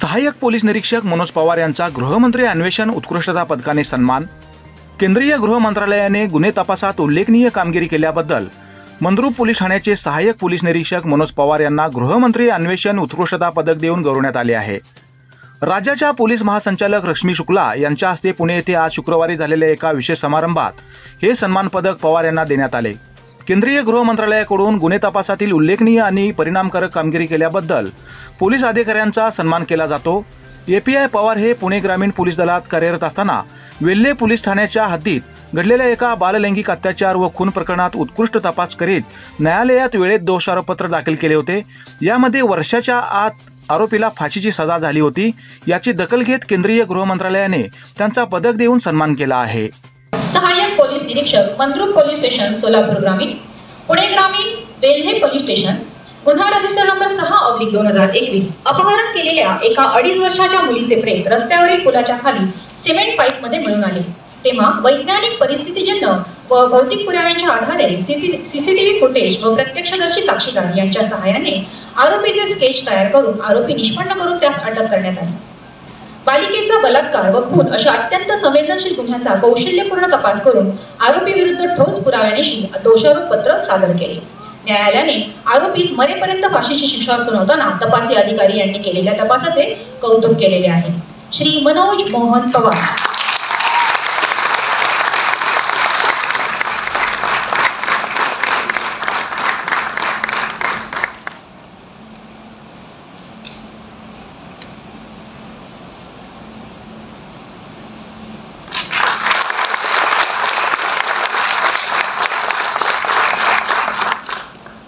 सहाय्यक पोलीस निरीक्षक मनोज पवार यांचा गृहमंत्री अन्वेषण उत्कृष्टता पदकाने सन्मान. केंद्रीय गृह मंत्रालयाने गुन्हे तपासात उल्लेखनीय कामगिरी केल्याबद्दल मंद्रुप पोलीस ठाण्याचे सहाय्यक पोलीस निरीक्षक मनोज पवार यांना गृहमंत्री अन्वेषण उत्कृष्टता पदक देऊन गौरवण्यात आले आहे. राज्याच्या पोलीस महासंचालक रश्मी शुक्ला यांच्या हस्ते पुणे येथे आज शुक्रवारी झालेल्या एका विशेष समारंभात हे सन्मान पदक पवार यांना देण्यात आले. केंद्रीय गृह मंत्रालयाकडून गुन्हे तपासातील उल्लेखनीय आणि परिणामकारक कामगिरी केल्याबद्दल पोलीस अधिकाऱ्यांचा सन्मान केला जातो. एपीआय पवार हे पुणे ग्रामीण पोलीस दलात कार्यरत असताना वेल्हे पोलीस ठाण्याच्या हद्दीत घडलेल्या एका बाललैंगिक अत्याचार व खून प्रकरणात उत्कृष्ट तपास करीत न्यायालयात वेळेत दोषारोपपत्र दाखल केले होते. यामध्ये वर्षाच्या आत आरोपीला फाशीची सजा झाली होती. याची दखल घेत केंद्रीय गृह मंत्रालयाने त्यांचा पदक देऊन सन्मान केला आहे. सहाय्यक पोलीस निरीक्षक मंद्रुप पोलीस स्टेशन सोलापूर ग्रामीण. पुणे ग्रामीण वेल्हे पोलीस स्टेशन. गुन्हा रजिस्टर नंबर सहा ऑब्लिक दोन हजार एकवीस. अपहरण केलेल्या एका अडीच वर्षाच्या मुलीचे प्रेत रस्त्यावरील पुलाच्या खाली सिमेंट पाईपमध्ये मिळून आले. तेव्हा वैज्ञानिक परिस्थितीजन्य व भौतिक पुराव्यांच्या आधारे सीसीटीव्ही फुटेज व प्रत्यक्षदर्शी साक्षीदार यांच्या सहाय्याने आरोपीचे स्केच तयार करून आरोपी निष्पन्न करून त्यास अटक करण्यात आली. बालिकेचा बलात्कार व खून अशा अत्यंत संवेदनशील गुन्ह्याचा कौशल्यपूर्ण तपास करून आरोपी विरुद्ध ठोस पुराव्यानिशी दोषारोप पत्र सादर केले. न्यायालयाने आरोपीस मरेपर्यंत फाशीची शिक्षा सुनावताना तपासी अधिकारी यांनी केलेल्या तपासाचे कौतुक केलेले आहे. श्री मनोज मोहन पवार.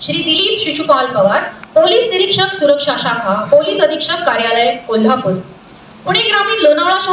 श्री दिलीप शिशुपाल पवार पोलीस निरीक्षक सुरक्षा शाखा पोलीस अधीक्षक कार्यालय कोल्हापूर. पुणे ग्रामीण लोणावळा शहर